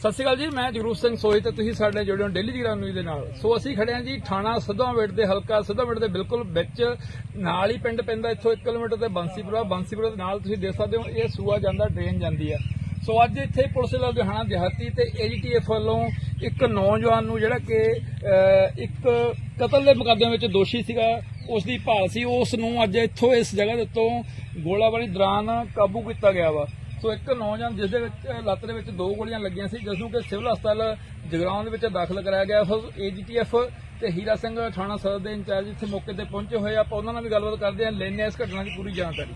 ਸਤਿ ਸ਼੍ਰੀ ਅਕਾਲ ਜੀ, ਮੈਂ ਜਗਰੂਪ ਸਿੰਘ ਸੋਹੀ ਤੇ ਤੁਸੀਂ ਸਾਡੇ ਜੁੜੇ ਹੋ ਡੇਲੀ ਜਗਰਾ ਨਿਊਜ਼ ਦੇ ਨਾਲ। ਸੋ ਅਸੀਂ ਖੜੇ ਹਾਂ ਜੀ ਥਾਣਾ ਸਿੱਧਵਾਂ ਦੇ ਹਲਕਾ ਸਿੱਧਵਾਂ ਦੇ ਬਿਲਕੁਲ ਵਿੱਚ, ਨਾਲ ਹੀ ਪਿੰਡ ਪੈਂਦਾ ਇੱਥੋਂ 1 ਕਿਲੋਮੀਟਰ ਤੇ ਬੰਸੀਪੁਰਾ। ਬੰਸੀਪੁਰਾ ਦੇ ਨਾਲ ਤੁਸੀਂ ਦੇਖ ਸਕਦੇ ਹੋ, ਇਹ ਸੂਆ ਜਾਂਦਾ, ਡਰੇਨ ਜਾਂਦੀ ਹੈ। ਸੋ ਅੱਜ ਇੱਥੇ ਪੁਲਿਸ ਲੁਧਿਆਣਾ ਦਿਹਾਤੀ ਤੇ ਏਜੀਟੀਐਫ ਵੱਲੋਂ ਇੱਕ ਨੌਜਵਾਨ ਨੂੰ ਜਿਹੜਾ ਕਿ ਇੱਕ ਕਤਲ ਦੇ ਮੁਕੱਦਮੇ ਵਿੱਚ ਦੋਸ਼ੀ ਸੀਗਾ ਉਸ ਦੀ ਭਾਲ ਸੀ। ਉਸ ਨੂੰ ਅੱਜ ਇੱਥੋਂ ਇਸ ਜਗ੍ਹਾ ਦੇ ਉੱਤੋਂ ਗੋਲਾਬਾਰੀ ਦੌਰਾਨ ਕਾਬੂ ਕੀਤਾ ਗਿਆ ਵਾ। ਸੋ ਇੱਕ ਨੌਜਵਾਨ ਜਿਸ ਦੇ ਵਿੱਚ ਲੱਤ ਦੇ ਵਿੱਚ ਦੋ ਗੋਲੀਆਂ ਲੱਗੀਆਂ ਸੀ, ਜਿਸ ਨੂੰ ਕਿ ਸਿਵਲ ਹਸਪਤਾਲ ਜਗਰਾਉਂ ਦੇ ਵਿੱਚ ਦਾਖਲ ਕਰਾਇਆ ਗਿਆ। ਸੋ ਏਜੀਟੀਐਫ ਤੇ ਹੀਰਾ ਸਿੰਘ ਥਾਣਾ ਸਦਰ ਦੇ ਇੰਚਾਰਜ ਇੱਥੇ ਮੌਕੇ ਤੇ ਪਹੁੰਚੇ ਹੋਏ ਆ। ਆਪਾਂ ਉਹਨਾਂ ਨਾਲ ਵੀ ਗੱਲਬਾਤ ਕਰਦੇ ਹਾਂ। ਲੈਣੇ ਇਸ ਘਟਨਾ ਦੀ ਪੂਰੀ ਜਾਣਕਾਰੀ।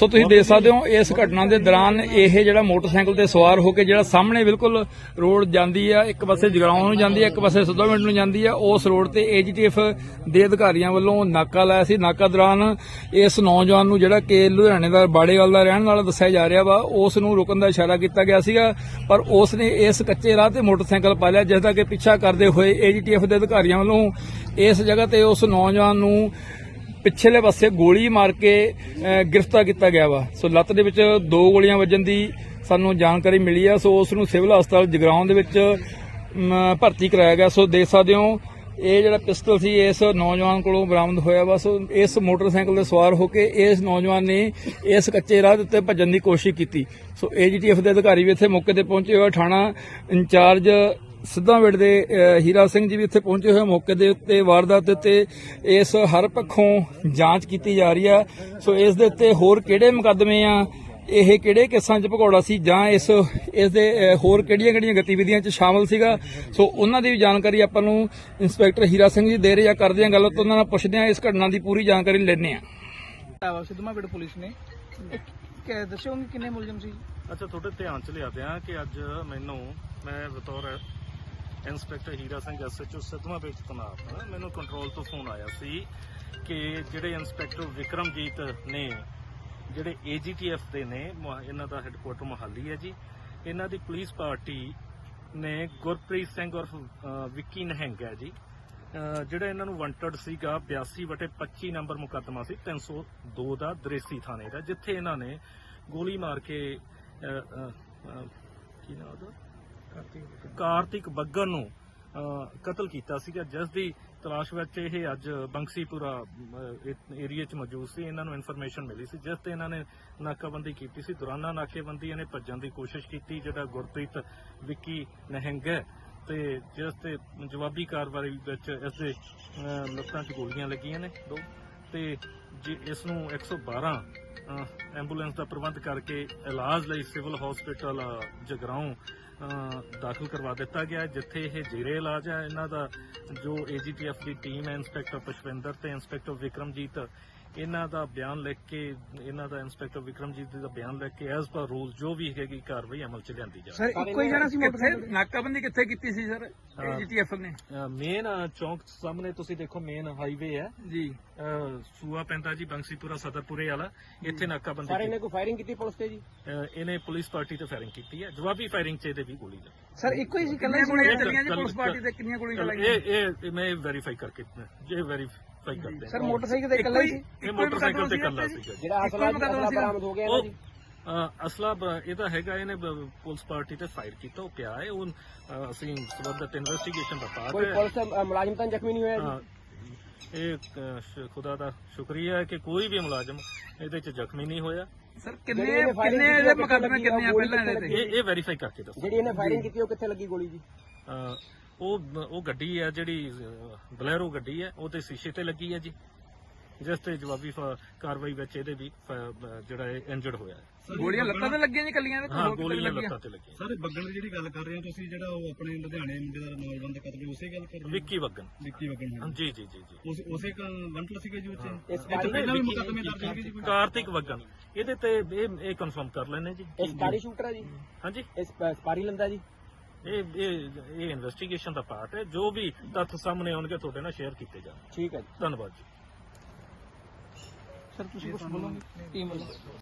ਸੋ ਤੁਸੀਂ ਦੇਖ ਸਕਦੇ ਹੋ, ਇਸ ਘਟਨਾ ਦੇ ਦੌਰਾਨ ਇਹ ਜਿਹੜਾ ਮੋਟਰਸਾਈਕਲ ਤੇ ਸਵਾਰ ਹੋ ਕੇ ਜਿਹੜਾ ਸਾਹਮਣੇ ਬਿਲਕੁਲ ਰੋਡ ਜਾਂਦੀ ਆ, ਇੱਕ ਪਾਸੇ ਜਗਰਾਉਂ ਨੂੰ ਜਾਂਦੀ ਆ, ਇੱਕ ਪਾਸੇ ਸਿੱਧਵਾਂ ਨੂੰ ਜਾਂਦੀ ਆ, ਉਸ ਰੋਡ ਤੇ ਏਜੀਟੀਐਫ ਦੇ ਅਧਿਕਾਰੀਆਂ ਵੱਲੋਂ ਨਾਕਾ ਲਾਇਆ ਸੀ। ਨਾਕਾ ਦੌਰਾਨ ਇਸ ਨੌਜਵਾਨ ਨੂੰ ਜਿਹੜਾ ਕਿ ਲੁਧਿਆਣੇ ਦਾ ਬਾੜੇਵਾਲ ਦਾ ਰਹਿਣ ਵਾਲਾ ਦੱਸਿਆ ਜਾ ਰਿਹਾ ਵਾ, ਉਸ ਨੂੰ ਰੁਕਣ ਦਾ ਇਸ਼ਾਰਾ ਕੀਤਾ ਗਿਆ ਸੀਗਾ, ਪਰ ਉਸ ਨੇ ਇਸ ਕੱਚੇ ਰਾਹ ਤੇ ਮੋਟਰਸਾਈਕਲ ਪਾ ਲਿਆ, ਜਿਸ ਦਾ ਕਿ ਪਿੱਛਾ ਕਰਦੇ ਹੋਏ ਏਜੀਟੀਐਫ ਦੇ ਅਧਿਕਾਰੀਆਂ ਵੱਲੋਂ ਇਸ ਜਗ੍ਹਾ ਤੇ ਉਸ ਨੌਜਵਾਨ ਨੂੰ ਪਿਛਲੇ ਪਾਸੇ ਗੋਲੀ ਮਾਰ ਕੇ ਗ੍ਰਿਫਤਾਰ ਕੀਤਾ ਗਿਆ ਵਾ। ਸੋ ਲੱਤ ਦੇ ਵਿੱਚ ਦੋ ਗੋਲੀਆਂ ਵੱਜਣ ਦੀ ਸਾਨੂੰ ਜਾਣਕਾਰੀ ਮਿਲੀ ਆ। ਸੋ ਉਸ ਨੂੰ ਸਿਵਲ ਹਸਪਤਾਲ ਜਗਰਾਉਂ ਦੇ ਵਿੱਚ ਭਰਤੀ ਕਰਾਇਆ ਗਿਆ। ਸੋ ਦੇਖ ਸਕਦੇ ਹੋ, ਇਹ ਜਿਹੜਾ ਪਿਸਟਲ ਸੀ, ਇਸ ਨੌਜਵਾਨ ਕੋਲੋਂ ਬਰਾਮਦ ਹੋਇਆ ਵਾ। ਸੋ ਇਸ ਮੋਟਰਸਾਈਕਲ ਤੇ ਸਵਾਰ ਹੋ ਕੇ ਇਸ ਨੌਜਵਾਨ ਨੇ ਇਸ ਕੱਚੇ ਰਾਹ ਦੇ ਉੱਤੇ ਭੱਜਣ ਦੀ ਕੋਸ਼ਿਸ਼ ਕੀਤੀ। ਸੋ ਏਜੀਟੀਐਫ ਦੇ ਅਧਿਕਾਰੀ ਵੀ ਇੱਥੇ ਮੌਕੇ ਤੇ ਪਹੁੰਚੇ ਹੋਏ ਥਾਣਾ ਇੰਚਾਰਜ ਸਿੱਧਾਂਵਿੰਡ ਦੇ ਹੀਰਾ ਸਿੰਘ ਜੀ ਵੀ ਇੱਥੇ ਪਹੁੰਚੇ ਹੋਏ ਮੌਕੇ ਦੇ ਉੱਤੇ ਵਾਰਦਾਤ ਦੇ ਉੱਤੇ ਇਸ ਹਰ ਪੱਖੋਂ ਜਾਂਚ ਕੀਤੀ ਜਾ ਰਹੀ ਆ। ਸੋ ਇਸ ਦੇ ਉੱਤੇ ਹੋਰ ਕਿਹੜੇ ਮੁਕੱਦਮੇ ਆ? ਇਹ ਕਿਹੜੇ ਕਿਸਾਂ 'ਚ ਭਗੌੜਾ ਸੀ? ਜਾਂ ਇਸ ਇਸ ਦੇ ਹੋਰ ਕਿਹੜੀਆਂ-ਕਿਹੜੀਆਂ ਗਤੀਵਿਧੀਆਂ 'ਚ ਸ਼ਾਮਲ ਸੀਗਾ? ਸੋ ਉਹਨਾਂ ਦੀ ਵੀ ਜਾਣਕਾਰੀ ਆਪਾਂ ਨੂੰ ਇੰਸਪੈਕਟਰ ਹੀਰਾ ਸਿੰਘ ਜੀ ਦੇ ਰਹੇ ਆ। ਕਰਦੇ ਆ ਗੱਲ ਤਾਂ ਉਹਨਾਂ ਨਾਲ ਪੁੱਛਦੇ ਆ ਇਸ ਘਟਨਾ ਦੀ ਪੂਰੀ ਜਾਣਕਾਰੀ ਲੈਣੇ ਆ ਆਵਾ ਪੁਲਿਸ ਨੇ। ਕਿ ਦੱਸਿਓਗੇ ਕਿੰਨੇ ਮੁਲਜ਼ਮ ਸੀ? ਅੱਛਾ ਤੁਹਾਡੇ ਧਿਆਨ ਚ ਲਿਆਦੇ ਆ ਕਿ ਅੱਜ ਮੈਨੂੰ ਮੈਂ ਬਤੌਰ ਇੰਸਪੈਕਟਰ ਹੀਰਾ ਸਿੰਘ ਐਸਐਚਓ ਸਿੱਧਵਾਂ ਵਿੱਚ ਤਨਾਤ ਹਾਂ ਮੈਨੂੰ ਕੰਟਰੋਲ ਤੋਂ ਫੋਨ ਆਇਆ ਸੀ ਕਿ ਜਿਹੜੇ ਇੰਸਪੈਕਟਰ ਵਿਕਰਮਜੀਤ ਨੇ ਜਿਹੜੇ ਏਜੀਟੀਐਫ ਦੇ ਨੇ ਮੁਹ- ਇਹਨਾਂ ਦਾ ਹੈੱਡਕੁਆਟਰ ਮੋਹਾਲੀ ਹੈ ਜੀ। ਇਹਨਾਂ ਦੀ ਪੁਲਿਸ ਪਾਰਟੀ ਨੇ ਗੁਰਪ੍ਰੀਤ ਸਿੰਘ ਉਰਫ ਅ, ਵਿੱਕੀ ਨਹਿੰਗ ਹੈ ਜੀ। ਅ, ਜਿਹੜਾ ਇਹਨਾਂ ਨੂੰ ਵਾਂਟਡ ਸੀਗਾ 82 ਵਟੇ 25 ਨੰਬਰ ਮੁਕੱਦਮਾ ਸੀ 302 ਦਾ ਦਰੇਸੀ ਥਾਣੇ ਦਾ ਜਿੱਥੇ ਇਹਨਾਂ ਨੇ ਗੋਲੀ ਮਾਰ ਕੇ ਅ, ਅ, ਅ, ਕੀ ਨਾਮ ਉਹਦਾ? ਕਾਰਤਿਕ ਬੱਗਰ ਨੂੰ ਕਤਲ ਕੀਤਾ ਸੀਗਾ। ਜਿਸ ਦੀ ਤਲਾਸ਼ ਵਿੱਚ ਇਹ ਅੱਜ ਬੰਕਸੀਪੁਰਾ ਏਰੀਆ 'ਚ ਮੌਜੂਦ ਸੀ। ਇਹਨਾਂ ਨੂੰ ਇਨਫੋਰਮੇਸ਼ਨ ਮਿਲੀ ਸੀ ਜਿਸ ਤੇ ਇਹਨਾਂ ਨੇ ਨਾਕਾਬੰਦੀ ਕੀਤੀ ਸੀ। ਦੌਰਾਨਾ ਨਾਕੇਬੰਦੀ ਇਹਨੇ ਭੱਜਣ ਦੀ ਕੋਸ਼ਿਸ਼ ਕੀਤੀ ਜਿਹੜਾ ਗੁਰਪ੍ਰੀਤ ਵਿੱਕੀ ਨਹਿੰਗ ਤੇ ਜਿਸ ਤੇ ਜਵਾਬੀ ਕਾਰਵਾਈ ਵਿੱਚ ਇਸ ਦੇ ਲੱਤਾਂ 'ਚ ਗੋਲੀਆਂ ਲੱਗੀਆਂ ਨੇ ਦੋ। ਤੇ ਜੇ ਇਸ ਨੂੰ 112 ਅ, ਐਂਬੂਲੈਂਸ ਦਾ ਪ੍ਰਬੰਧ ਕਰਕੇ ਇਲਾਜ ਲਈ ਸਿਵਲ ਹਸਪੀਟਲ ਜਗਰਾਉਂ ਦਾਖਲ ਕਰਵਾ ਦਿੱਤਾ ਗਿਆ ਜਿੱਥੇ ਇਹ ਜੇਰੇ ਇਲਾਜ ਹੈ। ਇਹਨਾਂ ਦਾ ਜੋ ਏਜੀਟੀਐਫ ਦੀ ਟੀਮ ਹੈ ਇੰਸਪੈਕਟਰ ਪੁਸ਼ਪਿੰਦਰ ਤੇ ਇੰਸਪੈਕਟਰ ਵਿਕਰਮਜੀਤ ਇਹਨਾਂ ਦਾ ਬਿਆਨ ਲਿਖ ਕੇ ਇਹਨਾਂ ਦਾ ਇੰਸਪੈਕਟਰ ਵਿਕਰਮਜੀਤ ਦਾ ਬਿਆਨ ਲਿਖ ਕੇ ਐਜ਼ ਪਰ ਰੂਲ ਜੋ ਵੀ ਹੈਗੀ ਕਾਰਵਾਈ ਅਮਲ ਚ ਲਿਆਂਦੀ ਜਾਵੇ। ਸਰ ਇੱਕੋ ਹੀ ਜਣਾ ਸੀ ਮੋਟਰਸਾਈਕਲ? ਨਾਕਾਬੰਦੀ ਕਿੱਥੇ ਕੀਤੀ ਸੀ ਸਰ? ਏਜੀਟੀਐਫ ਨੇ। ਮੇਨ ਚੌਂਕ ਸਾਹਮਣੇ ਤੁਸੀਂ ਦੇਖੋ ਮੇਨ ਹਾਈਵੇ ਹੈ। ਜੀ। ਸੂਆ ਪੈਂਦਾ ਜੀ ਬੰਸੀਪੁਰਾ ਸਦਰਪੁਰੇ ਵਾਲਾ। ਇੱਥੇ ਨਾਕਾਬੰਦੀ ਸਾਰੇ ਨੇ ਕੋਈ ਫਾਇਰਿੰਗ ਕੀਤੀ ਪੁਲਿਸ ਤੇ ਜੀ? ਇਹਨੇ ਪੁਲਿਸ ਪਾਰਟੀ ਤੇ ਫਾਇਰਿੰਗ ਕੀਤੀ ਹੈ। ਜਵਾਬੀ ਫਾਇਰਿੰਗ ਚ ਇਹਦੇ ਵੀ ਗੋਲੀ ਲੱਗੀ। ਸਰ ਇੱਕੋ ਹੀ ਸੀ ਕੱਲੇ ਗੋਲੀਆਂ ਚੱਲੀਆਂ ਜੀ ਪੁਲਿਸ ਪਾਰਟੀ ਤੇ ਕਿੰਨੀਆਂ ਗੋਲੀਆਂ ਚਲੋ, ਲੱਗੀਆਂ ਇਹ ਇਹ ਮੈਂ ਵੈਰੀਫਾਈ ਕਰਕੇ ਇਹ ਵੈਰੀਫਾਈ ਸਰ ਮੋਟਰਸਾਈਕਲ ਤੇ ਇਕੱਲਾ ਹੀ ਸੀ? ਇਹ ਮੋਟਰਸਾਈਕਲ ਤੇ ਇਕੱਲਾ ਸੀਗਾ ਜੀ। ਜਿਹੜਾ ਅਸਲਾ ਅਸਲਾ। ਬਰਾਮਦ ਹੋ ਗਿਆ ਉਹ ਜੀ। ਅ, ਅਸਲਾ ਬ- ਇਹਦਾ ਹੈਗਾ ਇਹਨੇ ਬ- ਪੁਲਿਸ ਪਾਰਟੀ ਤੇ ਫਾਇਰ ਕੀਤਾ ਉਹ ਪਿਆ ਹੈ ਉਹ ਅ, ਅਸੀਂ ਸਬੰਧਤ ਇਨਵੈਸਟੀਗੇਸ਼ਨ ਦਾ ਪਾਰਟ ਕੋਈ ਹੈ। ਪੁਲਿਸ ਅ, ਮੁਲਾਜ਼ਮ ਤਾਂ ਜ਼ਖਮੀ ਨਹੀਂ ਹੋਇਆ ਜੀ? ਹਾਂ, ਇਹ ਅ, ਸ਼- ਖੁਦਾ ਦਾ ਸ਼ੁਕਰੀਆ ਹੈ ਕਿ ਕੋਈ ਵੀ ਮੁਲਾਜ਼ਮ ਇਹਦੇ ਚ ਜ਼ਖਮੀ ਨਹੀਂ ਹੋਇਆ। ਸਰ ਜਿਹੜੀ ਕਿੰਨੇ ਇਹਨੇ firing ਕਿੰਨੇ ਕੀਤੀ ਇਹਦੇ ਉਹ ਮੁਕੱਦਮੇ ਕਿੰਨੇ ਆ ਗੋਲੀ ਪਹਿਲਾਂ ਇਹਦੇ ਤੇ? ਇਹ ਇਹ ਵੈਰੀਫਾਈ ਕਰਕੇ ਦੱਸੋ ਜਿਹੜੀ ਇਹਨੇ ਫਾਇਰਿੰਗ ਕੀਤੀ ਉਹ ਕਿੱਥੇ ਲੱਗੀ ਗੋਲੀ ਜੀ? ਅ, ਉਹ ਉਹ ਗੱਡੀ ਹੈ ਜਿਹੜੀ ਬਲੈਰੋ ਗੱਡੀ ਹੈ ਉਹ ਤੇ ਸ਼ੀਸ਼ੇ ਤੇ ਲੱਗੀ ਹੈ ਜੀ। ਜਿਸ ਤੇ ਜਵਾਬੀ ਫ- ਕਾਰਵਾਈ ਵਿੱਚ ਇਹਦੇ ਵੀ ਫ- ਜਿਹੜਾ ਇੰਜਰਡ ਹੋਇਆ ਹੈ। ਗੋਲੀਆਂ ਲੱਤਾਂ ਤੇ ਲੱਗੀਆਂ ਜੀ ਕੱਲੀਆਂ ਤੇ? ਹਾਂ ਗੋਲੀਆਂ ਲੱਗੀਆਂ ਲੱਤਾਂ ਤੇ ਲੱਗੀਆਂ। ਸਰ ਬੱਗਣ ਦੀ ਜਿਹੜੀ ਗੱਲ ਕਰ ਰਹੇ ਹੋ ਤੁਸੀਂ ਜਿਹੜਾ ਉਹ ਆਪਣੇ ਲੁਧਿਆਣੇ ਮੁੰਡੇ ਦਾ ਨੌਜਵਾਨ ਦਾ ਕਤਲ ਉਸੇ ਗੱਲ ਕਰ ਰਹੇ ਹੋ? ਵਿੱਕੀ ਵਗਨ ਵਿੱਕੀ ਬੱਗਣ ਹਾਂ, ਜੀ ਜੀ ਜੀ ਜੀ। ਉਸ ਉਸੇ ਵੰਟਲ ਸੀਗੇ ਜੀ ਉੱਥੇ? ਇਸ ਇਹ ਤੋਂ ਪਹਿਲਾਂ ਵੀ ਮੁਕੱਦਮੇ ਦਰਜ ਹੈਗੇ ਜੀ ਕੋਈ? ਕਾਰਤਿਕ ਵਗਨ ਇਹਦੇ ਤੇ ਇਹ ਇਹ ਕਨਫਰਮ ਕਰ ਲੈਣੇ ਜੀ। ਇਹ ਸਪਾਰੀ ਸ਼ੂਟਰ ਹੈ ਜੀ। ਹਾਂਜੀ। ਇਹ ਸਪ- ਸਪਾਰੀ ਲੰਦਾ ਜੀ। ਇਹ ਇਹ ਇਹ ਇਨਵੈਸਟੀਗੇਸ਼ਨ ਦਾ ਪਾਰਟ ਹੈ। ਜੋ ਵੀ ਤੱਥ ਸਾਹਮਣੇ ਆਉਣਗੇ ਤੁਹਾਡੇ ਨਾਲ ਸ਼ੇਅਰ ਕੀਤੇ ਜਾਣਗੇ। ਠੀਕ ਹੈ ਜੀ। ਧੰਨਵਾਦ ਜੀ। ਸਰ ਤੁਸੀਂ ਕੁਝ ਬੋਲੋਗੇ? ਟੀਮ ਵੱਲੋਂ।